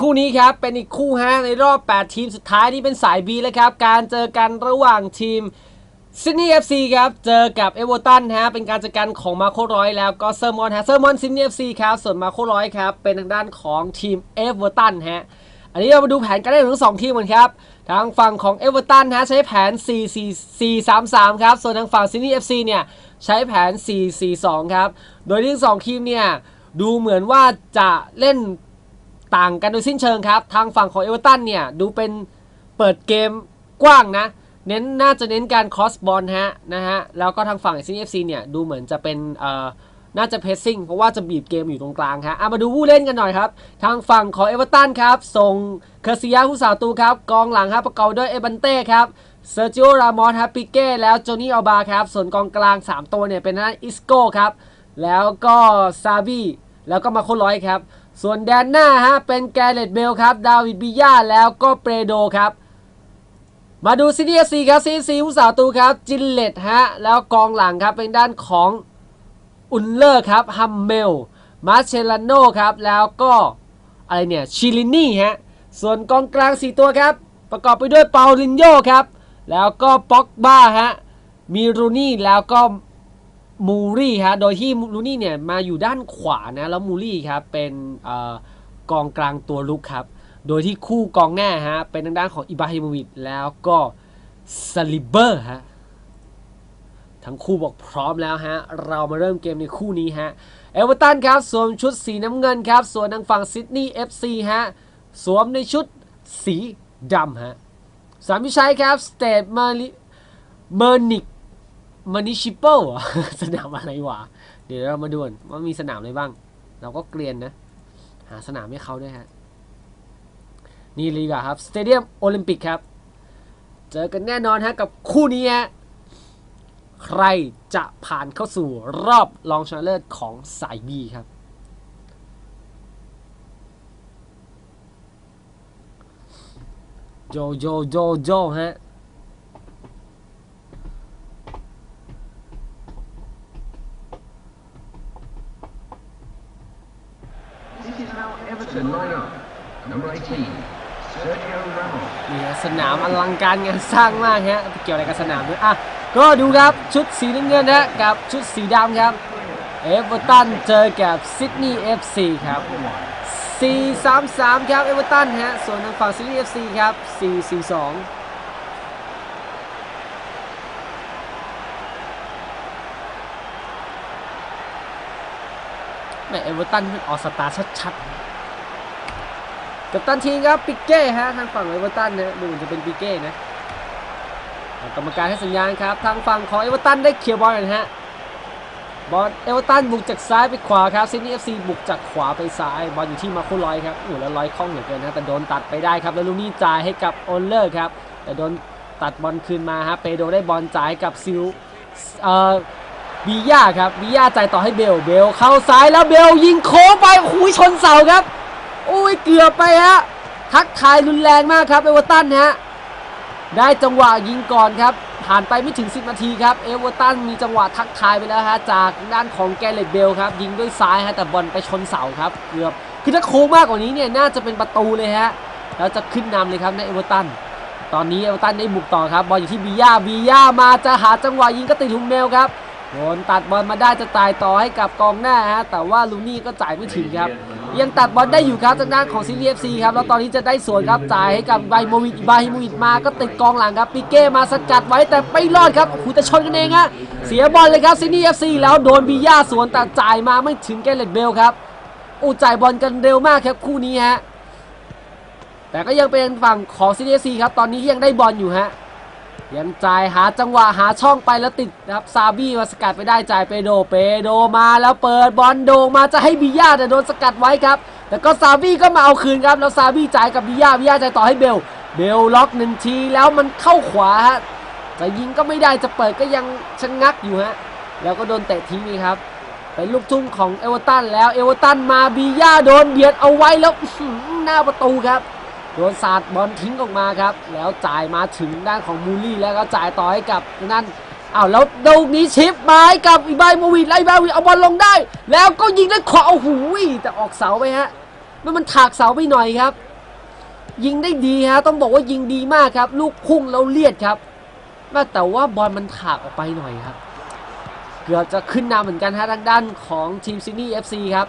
คู่นี้ครับเป็นอีกคู่ฮะในรอบ 8 ทีมสุดท้ายนี่เป็นสาย B แล้วครับ การเจอกันระหว่างทีมซิดนีย์เอฟซีครับ เจอกับเอเวอร์ตันฮะ เป็นการเจอกันของมาโคร้อยแล้วก็เซอร์มอนฮะ เซอร์มอนซิดนีย์เอฟซีครับ ส่วนมาโคร้อยครับ เป็นทางด้านของทีมเอเวอร์ตันฮะ อันนี้เรามาดูแผนการเล่นของทั้งสองทีมกันครับ ทางฝั่งของเอเวอร์ตันฮะใช้แผน4-4-4-3-3 ครับ ส่วนทางฝั่งซิดนีย์เอฟซีเนี่ยใช้แผน 4-4-2 ครับ โดยที่ทั้งสองทีมเนี่ยดูเหมือนว่าจะเล่น ต่างกันโดยสิ้นเชิงครับ ทางฝั่งของเอเวอร์ตันเนี่ย ดูเป็นเปิดเกมกว้างนะ เน้นน่าจะเน้นการคอสบอลฮะนะฮะ แล้วก็ทางฝั่งซีเอฟซีเนี่ย ดูเหมือนจะเป็นเอ่อน่าจะเพสซิ่งเพราะว่าจะบีบเกมอยู่ตรงกลางฮะเอามาดูผู้เล่นกันหน่อยครับ ทางฝั่งของเอเวอร์ตันครับ ส่งเคอร์ซิยาผู้สาวตูครับ กองหลังครับประกอบด้วยเอบันเต้ครับเซอร์จิโอ รามอนครับปิเก้ แล้วโจนี่อัลบาครับ ส่วนกองกลาง 3 ตัวเนี่ยเป็นทางด้นอิสโก้ครับ แล้วก็ซาบีแล้วก็มาโคร้อยครับ ส่วนแดนหน้าฮะเป็นแกเรตเบลครับ ดาวิดบิยาแล้วก็เปโดครับ มาดูซีดีเอฟซีครับซีซีผู้สาวตูครับ จินเลตฮะ แล้วกองหลังครับเป็นด้านของอุนเลอร์ครับ ฮัมเมล มาเชลาโนครับ แล้วก็อะไรเนี่ย ชิลินี่ฮะ ส่วนกองกลาง 4 ตัวครับ ประกอบไปด้วยเปาลินโยครับ แล้วก็ป็อกบ้าฮะ มีรูนี่แล้วก็ มูรี่ฮะโดยที่มูรี่เนี่ยมาอยู่ด้านขวานะแล้วมูรี่ครับเป็นอกองกลางตัวลุกครับ โดยที่คู่กองหน้าฮะเป็นทางด้านของอิบราฮิโมวิชแล้วก็ซาลิเบอร์ฮะทั้งคู่บอกพร้อมแล้วฮะ เรามาเริ่มเกมในคู่นี้ฮะ เอเวอร์ตันครับ สวมชุดสีน้ำเงินครับ ส่วนทางฝั่งซิดนีย์เอฟซีฮะ สวมในชุดสีดำฮะ สามิชัยครับ สเตทเมอร์เมอร์นิก มานิชิเปิลสนามอะไรวะ เดี๋ยวเรามาดูนว่ามีสนามอะไรบ้าง เราก็เกรียนนะ หาสนามให้เขาด้วยฮะ นี่เลยดีกาครับสเตเดียมโอลิมปิกครับ เจอกันแน่นอนฮะกับคู่นี้ฮะ ใครจะผ่านเข้าสู่รอบรองชนะเลิศของสายบีครับโจโจโจโจฮะ now Everton line-up. Number 18, Sergio Ramos. นี่สนามอลังการงานสร้างมากฮะเกี่ยวอะไรกับสนามด้วยอะก็ดูครับชุดสีน้ำเงินนะกับชุดสีดำครับเอเวอร์ตันเจอกับซิดนีย์เอฟซีครับ 4-3-3 ครับเอเวอร์ตันฮะส่วนทางฝั่งซิดนีย์เอฟซีครับ 4-4-2แม่เอเวอร์ตันเป็นออสตาชัดๆ กับตันทีมครับปิเก้ฮะทางฝั่งเอเวอร์ตันนะดูจะเป็นปิเก้นะกรรมการให้สัญญาณครับ ทางฝั่งของเอเวอร์ตันได้เคลียร์บอลกันฮะบอลเอเวอร์ตันบุกจากซ้ายไปขวาครับซิดนีย์เอฟซีบุกจากขวาไปซ้ายบอลอยู่ที่มาโคลอยครับโอ้แล้วลอยคล่องเหลือเกินนะแต่โดนตัดไปได้ครับแล้วลูนี้จ่ายให้กับโอลเลอร์ครับแต่โดนตัดบอลคืนมาฮะเปโดได้บอลจ่ายกับซิลเอ่อบีย่าครับบีย่าจ่ายต่อให้เบลเบลเข้าซ้ายแล้วเบลยิงโค้งไปหุยชนเสาครับ อุ้ยเกือบไปฮะทักทายรุนแรงมากครับเอเวอร์ตันฮะได้จังหวะยิงก่อนครับผ่านไปไม่ถึง 10 นาทีครับเอเวอร์ตันมีจังหวะทักทายไปแล้วฮะจากด้านของแกเลตเบลครับยิงด้วยซ้ายฮะแต่บอลไปชนเสาครับเกือบคือถ้าโค้งมากกว่านี้เนี่ยน่าจะเป็นประตูเลยฮะแล้วจะขึ้นนำเลยครับในเอเวอร์ตันตอนนี้เอเวอร์ตันได้บุกต่อครับบอลอยู่ที่บีย่าบีย่ามาจะหาจังหวะยิงก็ติดหุมเมลครับโดนตัดบอลมาได้จะตายต่อให้กับกองหน้าฮะแต่ว่าลูนี่ก็จ่ายไม่ถึงครับ ยังตัดบอลได้อยู่ครับทางด้านของซิลีเอฟซีครับแล้วตอนนี้จะได้สวนครับจ่ายให้กับไบโมวิชอิบราฮิโมวิชมาก็ติดกองหลังครับปิเก้มาสกัดไว้แต่ไม่รอดครับโอ้โหแต่ชนกันเองฮะเสียบอลเลยครับซินีเอฟซีแล้วโดนบีย่าสวนแต่จ่ายมาไม่ถึงแกเลตเบลครับอู้จ่ายบอลกันเร็วมากครับคู่นี้ฮะแต่ก็ยังเป็นฝั่งของซีเอฟซีครับตอนนี้ยังได้บอลอยู่ฮะ ยังจ่ายหาจังหวะหาช่องไปแล้วติดนะครับซาบี้มาสกัดไปได้จ่ายเปโดเปโดมาแล้วเปิดบอลโดงมาจะให้บิยาแต่โดนสกัดไว้ครับแต่ก็ซาบี้ก็มาเอาคืนครับแล้วซาบี้จ่ายกับบิยาบิยาจ่ายต่อให้เบล เบลล็อกหนึ่งทีแล้วมันเข้าขวาฮะจะยิงก็ไม่ได้จะเปิดก็ยังชะงักอยู่ฮะแล้วก็โดนเตะทิ้งนี่ครับเป็นลูกทุ่งของเอเวอร์ตันแล้วเอเวอร์ตันมาบิยาโดนเบียดเอาไว้แล้วหน้าประตูครับ โดนสาดบอลทิ้งออกมาครับ แล้วจ่ายมาถึงด้านของมูลี่แล้วก็จ่ายต่อให้กับนั่นอ้าวแล้วลูกนี้ชิปมาให้กับอิบายโมวิดไล่บาวิดเอาบอลลงได้ แล้วก็ยิงได้ขวาโอ้โหแต่ออกเสาไปฮะแล้วมันถากเสาไปหน่อยครับ ยิงได้ดีฮะต้องบอกว่ายิงดีมากครับ ลูกพุ่งแล้วเลียดครับแม่แต่ว่าบอลมันถากออกไปหน่อยครับ เกือบจะขึ้นนำเหมือนกันฮะทางด้านของทีมซิดนีย์เอฟซีครับ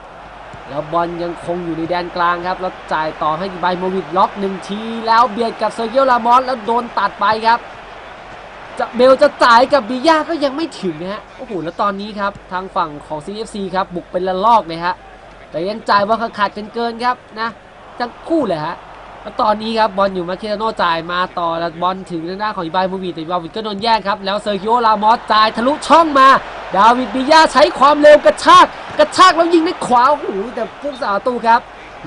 แล้วบอลยังคงอยู่ในแดนกลางครับ แล้วจ่ายต่อให้ไบโมวิดล็อกหนึ่งที แล้วเบียดกับเซอร์เกียลามอสแล้วโดนตัดไปครับจะเบลจะจ่ายกับบิย่าก็ยังไม่ถึงนะฮะโอ้โหแล้วตอนนี้ครับทางฝั่งของ CFC ครับบุกเป็นละลอกเลยฮะแต่ยังจ่ายบอลขาดกันเกินครับนะทั้งคู่เลยฮะ แล้วตอนนี้ครับบอลอยู่มาเคโนจ่ายมาต่อแล้วบอลถึงทางด้านของอิบายมูวิแต่อิบายมูวิดก็โดนแย่งครับแล้วเซอร์กิโอลามอสจ่ายทะลุช่องมา ดาวิดบิยาใช้ความเร็วกระชากกระชากแล้วยิงด้วยขวาโอ้โหแต่ผู้สาตูครับ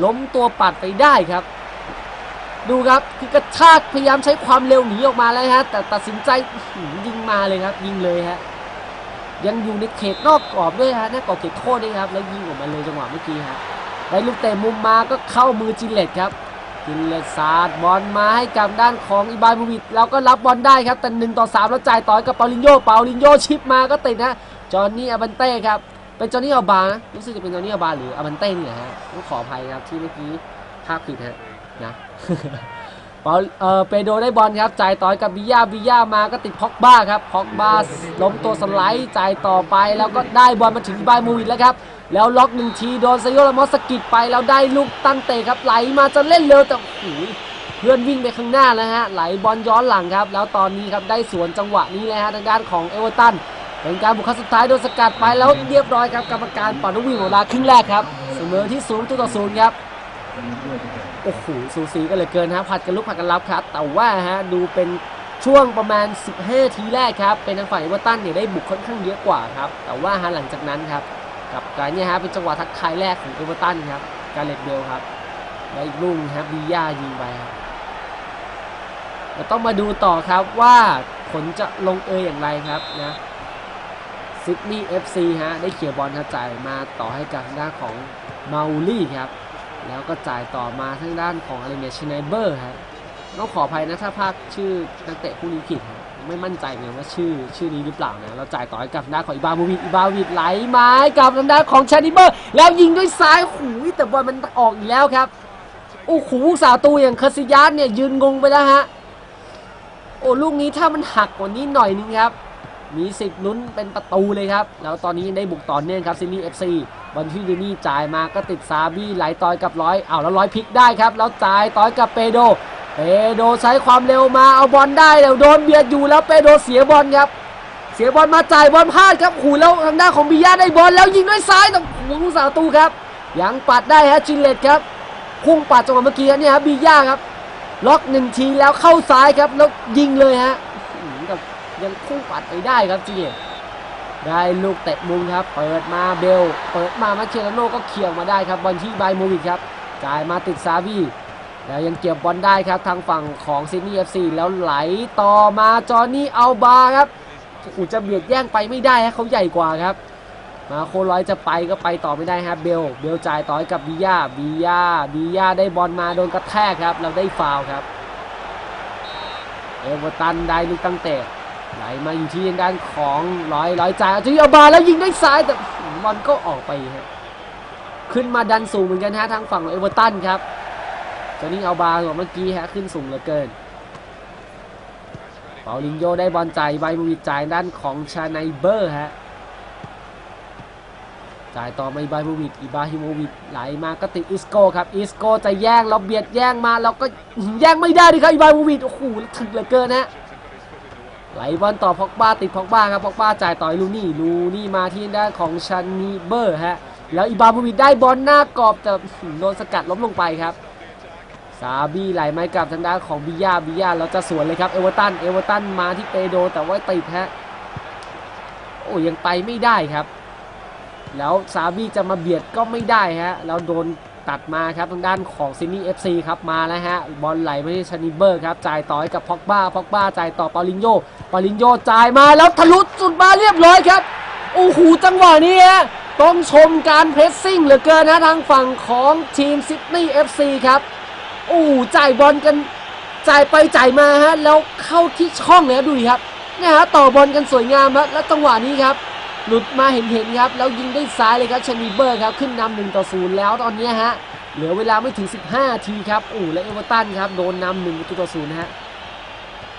ล้มตัวปัดไปได้ครับ ดูครับคือกระชากพยายามใช้ความเร็วหนีออกมาแล้วฮะแต่ตัดสินใจยิงมาเลยครับ ยิงเลยฮะยังอยู่ในเขตนอกกรอบด้วยฮะน้ากรอบเขตโทษด้วยครับ แล้วยิงออกมาเลยจังหวะเมื่อกี้ฮะได้ลูกเตะมุมมาก็เข้ามือจินเลตครับ จินเลตสาดบอลมาให้กับด้านของอิบายมูวิดแล้วก็รับบอลได้ครับแต่หนึ่งต่อสามแล้วจ่ายต่อให้กับเปาลินโยเปาลินโยชิปมาก็ติดนะจอห์นนี่อาบันเต้ครับเป็นจอห์นนี่อาบานะรู้สึกจะเป็นจอห์นนี่อาบาหรืออาบันเต้นี่แหละฮะต้องขออภัยครับที่เมื่อกี้ภาพผิดฮะนะเปาเออเปโดได้บอลครับจ่ายต่อให้กับบิย่าบิย่ามาก็ติดพ็อกบ้าครับพ็อกบ้าล้มตัวสไลด์จ่ายต่อไปแล้วก็ได้บอลมาถึงบายมูวิดแล้วครับ แล้วล็อกหนึ่งทีโดนไซโยลามอสสกิดไปแล้วได้ลูกตั้งเตะครับไหลมาจะเล่นเร็วแต่โอ้โหเพื่อนวิ่งไปข้างหน้าแล้วฮะไหลบอลย้อนหลังครับ แล้วตอนนี้ครับได้สวนจังหวะนี้เลยฮะทางด้านของเอเวอร์ตันเป็นการบุกเข้าสุดท้ายโดนสกัดไปแล้วเรียบร้อยครับกรรมการปล่อยนกวิ่งเวลาครึ่งแรกครับเสมอที่ศูนย์ต่อศูนย์ครับโอ้โหสูสีกันเหลือเกินฮะผัดกันลุกผัดกันรับครับ แต่ว่าฮะดูเป็นช่วงประมาณ 15 ทีแรกครับเป็นทางฝ่ายเอเวอร์ตันเนี่ยได้บุกค่อนข้างเยอะกว่าครับแต่ว่าฮะหลังจากนั้นครับ กับการเนี่ยฮะเป็นจังหวะทักทายแรกของเอเวอร์ตันครับการเลดเบลครับแล้วอีกลูกครับบีย่ายิงไปครับเราต้องมาดูต่อครับว่าผลจะลงเอยอย่างไรครับนะซิดนีย์เอฟซีฮะได้เขี่ยบอลครับจ่ายมาต่อให้กับทางด้านของมาอูลี่ครับ แล้วก็จ่ายต่อมาทางด้านของอะไรเนี่ยชินเบอร์ครับต้องขออภัยนะถ้าภาคชื่อนักเตะผู้นี้ผิดครับ ไม่มั่นใจเหมือนว่าชื่อชื่อนี้หรือเปล่านะเราจ่ายต่อให้กับทางด้าของอิบาโมวิดอิบาวิดไหลไม้กับทางด้าของชานิเบอร์ แล้วยิงด้วยซ้ายหูยแต่บอลมันออกอีกแล้วครับโอ้โหสาตูอย่างคาซิยัสเนี่ยยืนงงไปแล้วฮะโอ้ลูกนี้ถ้ามันหักกว่านี้หน่อยนึงครับมีสิทธิ์ลุ้นเป็นประตูเลยครับ แล้วตอนนี้ได้บุกต่อเนื่องครับซินี่เอฟซีบอลที่ดูนี่จ่ายมาก็ติดซาบี้ไหลต่อยกับร้อยเอาแล้วร้อยพลิกได้ครับ แล้วจ่ายต่อยกับเปโด เปโดใช้ความเร็วมาเอาบอลได้แล้วโดนเบียดอยู่แล้วเปโดเสียบอลครับ เสียบอลมาจ่ายบอลพลาดครับหูแล้วทางด้านของบิยาได้บอลแล้วยิงด้วยซ้ายแต่หูผู้สาประตูครับ ยังปัดได้ฮะจินเลตครับพุ่งปัดจังหวะเมื่อกี้เนี่ยฮะบิยาครับ ล็อกหนึ่งทีแล้วเข้าซ้ายครับแล้วยิงเลยฮะยังพุ่งปัดไปได้ครับจินเลตได้ลูกเตะมุมครับ เปิดมาเบล เปิดมามาเชลโนก็เขี่ยวมาได้ครับบอลที่ไบโมวิดครับจ่ายมาติดซาบี แล้วยังเก็บบอลได้ครับทางฝั่งของซิดนีย์เอฟซีแล้วไหลต่อมาจอห์นนี่เอาบาครับอ้โหจะเบียดแย่งไปไม่ได้ฮะเขาใหญ่กว่าครับ มาโคร้อยจะไปก็ไปต่อไม่ได้ครับเบลเบลจ่ายต่อให้กับบียาบียาบียาได้บอลมาโดนกระแทกครับแล้วได้ฟาวครับเอเวอร์ตันได้ลูกตั้งเตะไหลมาอยู่ที่ด้านของร้อยร้อยจ่ายเอาที่เอาบาแล้วยิงด้วยซ้ายแต่บอลก็ออกไปฮะขึ้นมาดันสูงเหมือนกันฮะทางฝั่งเอเวอร์ตันครับ จอนี่เอาบาของเมื่อกี้ฮะขึ้นสูงเหลือเกิน เปาลินโยได้บอลจ่ายไบมูวิจ่ายด้านของชาไนเบอร์ฮะ จ่ายต่อมาอิบาฮิโมวิดอิบราฮิโมวิดไหลมาก็ติดอิสโก้ครับอิสโก้จะแย่งเราเบียดแย่งมาเราก็แย่งไม่ได้ดิครับอิบาฮิโมวิดโอ้โหถึกเหลือเกินฮะไหลบอลต่อพ็อกบ้าติดพ็อกบ้าครับพ็อกบ้าจ่ายต่อยลูนี่ลูนี่มาที่ด้านของชันนีเบอร์ฮะแล้วอิบราโมวิดได้บอลหน้ากรอบแต่โดนสกัดล้มลงไปครับ ซาบี้ไหลไม้กลับทางด้านของบิยาบิยาเราจะสวนเลยครับเอเวอร์ตันเอเวอร์ตันมาที่เปโดแต่ว่าติดฮะโอ้ยังไปไม่ได้ครับ แล้วซาบี้จะมาเบียดก็ไม่ได้ฮะแล้วโดนตัดมาครับทางด้านของซินนี่เอฟซีครับมาแล้วฮะบอลไหลมาที่ชานิเบอร์ครับจ่ายต่อให้กับพ็อกบ้าพ็อกบ้าจ่ายต่อปาลินโยปาลินโยจ่ายมาแล้วทะลุจุดมาเรียบร้อยครับโอ้โหจังหวะนี้ฮะต้องชมการเพรสซิ่งเหลือเกินนะทางฝั่งของทีมซิดนีย์เอฟซีครับ โอ้จ่ายบอลกันจ่ายไปจ่ายมาฮะแล้วเข้าที่ช่องเลยดูดิครับเนี่ยฮะต่อบอลกันสวยงามครับแล้วจังหวะนี้ครับ หลุดมาเห็นเห็นๆครับแล้วยิงได้ซ้ายเลยครับชนีเบอร์ครับขึ้นนำหนึ่งต่อศูนย์แล้วตอนนี้ฮะเหลือเวลาไม่ถึง 15 ทีครับโอ้และเอเวอร์ตันครับโดนนำหนึ่งประตูต่อศูนย์ฮะ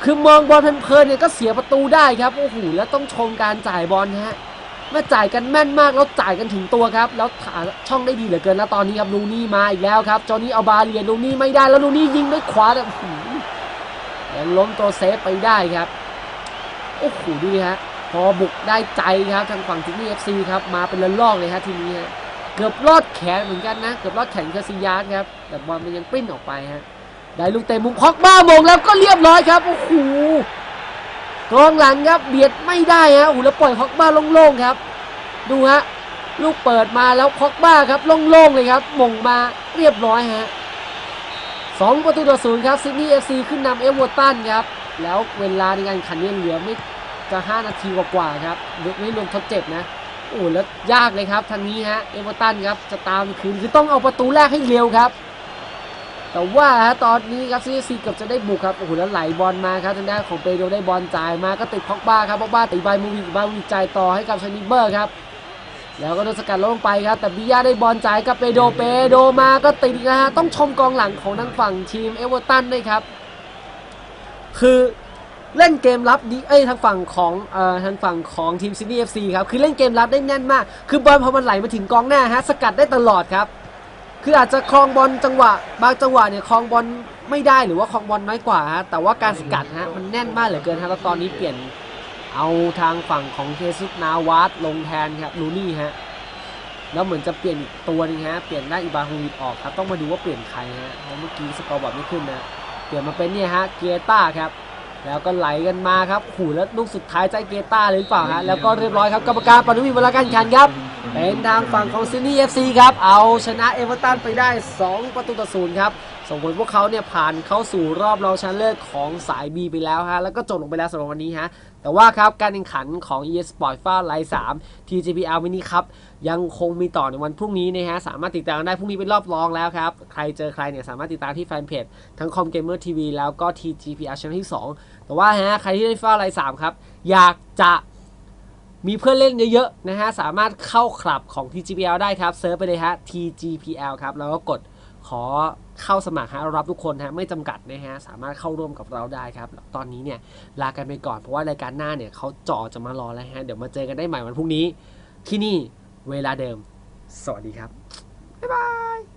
คือมองบอลเพลินๆเนี่ยก็เสียประตูได้ครับโอ้โหแล้วต้องชมการจ่ายบอลฮะ เมื่จ่ายกันแม่นมากแล้วจ่ายกันถึงตัวครับ แล้วหาช่องได้ดีเหลือเกินแล้วตอนนี้ครับลูนี่มาอีกแล้วครับจอห์นี่เอาบาเรียนลูนี่ไม่ได้แล้วลูนี่ยิงด้วยขวาแต่โอ้โหแล้วล้มตัวเซฟไปได้ครับโอ้โหดูดิฮะพอบุกได้ใจครับทางฝั่งซิดนีย์เอฟซีครับมาเป็นระลอกเลยฮะทีนี้ฮะเกือบลอดแขนเหมือนกันนะเกือบลอดแขนคาซิยาสครับแต่บอลมันยังปิ้นออกไปฮะได้ลูกเตะมุมพอกบ้ามงแล้วก็เรียบร้อยครับโอ้โห กองหลังครับเบียดไม่ได้ฮะอ้โหแล้วปล่อยพอกบ้าโล่งๆครับ ดูฮะลูกเปิดมาแล้วพอกบ้าครับโล่งๆเลยครับมงมาเรียบร้อยฮะสองประตูต่อศูนย์ครับซิดนีย์เอฟซีขึ้นนำเอเวอร์ตันครับแล้วเวลาในการขันเนี่ยเหลือไม่จะ5นาทีกว่าๆครับไม่รวมทดเจ็บนะโอ้แล้วยากเลยครับทางนี้ฮะเอเวอร์ตันครับจะตามคืนคือต้องเอาประตูแรกให้เร็วครับ แต่ว่าฮะตอนนี้ครับซีซีเกือบจะได้บุกครับโอ้โหแล้วไหลบอลมาครับทางด้านของเปโดได้บอลจ่ายมาก็ติดพ็อกบ้าครับพ็อกบ้าติดใบมูวิบายมูวิจ่ายต่อให้กับชนิเบอร์ครับแล้วก็โดนสกัดลงไปครับ แต่บิยาได้บอลจ่ายกับเปโดเปโดมาก็ติดนะฮะต้องชมกองหลังของทางฝั่งทีมเอเวอร์ตันด้วยครับ คือเล่นเกมรับดีเอ้ยทางฝั่งของเอ่อทางฝั่งของทีมซิดนีย์เอฟซีครับคือเล่นเกมรับได้แน่นมาก คือบอลพอมันไหลมาถึงกองหน้าฮะสกัดได้ตลอดครับ คืออาจจะครองบอลจังหวะ บางจังหวะเนี่ยครองบอลไม่ได้หรือว่าครองบอลน้อยกว่าฮะแต่ว่าการสกัดฮะมันแน่นมากเหลือเกินฮะแล้วตอนนี้เปลี่ยนเอาทางฝั่งของเคซุสนาวาสลงแทนครับลูนี่ฮะแล้วเหมือนจะเปลี่ยนตัวนึงฮะเปลี่ยนได้าอิบาฮิโมวิชออกครับต้องมาดูว่าเปลี่ยนใครฮะเพราะเมื่อกี้สกอร์บอร์ดไม่ขึ้นนะเปลี่ยนมาเป็นเนี่ยฮะเกียต้าครับ แล้วก็ไหลกันมาครับขู่แล้วลูกสุดท้ายใจเกต้าหรือเปล่าฮะแล้วก็เรียบร้อยครับกรรมการปนุวินเวลาการแข่งขันครับ เป็นทางฝั่งของซิดนีย์เอฟซีครับ เอาชนะเอเวอร์ตันไปได้ 2 ประตูต่อศูนย์ครับส่งผลพวกเขาเนี่ยผ่านเข้าสู่รอบรองชนะเลิศของสาย B ไปแล้วฮะแล้วก็จบลงไปแล้วสำหรับวันนี้ฮะแต่ว่าครับการแข่งขันของ EA Sport ฟ้าไลน์3 TGPL มินิครับยังคงมีต่อในวันพรุ่งนี้นะฮะสามารถติดตามได้พรุ่งนี้เป็นรอบรองแล้วครับ ใครเจอใครเนี่ยสามารถติดตามที่แฟนเพจทั้งคอมเกมเมอร์ทีวีแล้วก็ TGPL Channel ที่ 2 แต่ว่าฮะใครที่ได้ฟ้าไลน์3ครับ อยากจะมีเพื่อนเล่นเยอะๆนะฮะสามารถเข้าคลับของ TGPL ได้ครับเซิร์ชไปเลยฮะ TGPL ครับแล้วก็กดขอเข้าสมัครฮะรับทุกคนฮะไม่จำกัดนะฮะสามารถเข้าร่วมกับเราได้ครับ ตอนนี้เนี่ยลากันไปก่อนเพราะว่ารายการหน้าเนี่ยเขาจ่อจะมารอแล้วฮะเดี๋ยวมาเจอกันได้ใหม่วันพรุ่งนี้ ที่นี่เวลาเดิม สวัสดีครับ บ๊ายบาย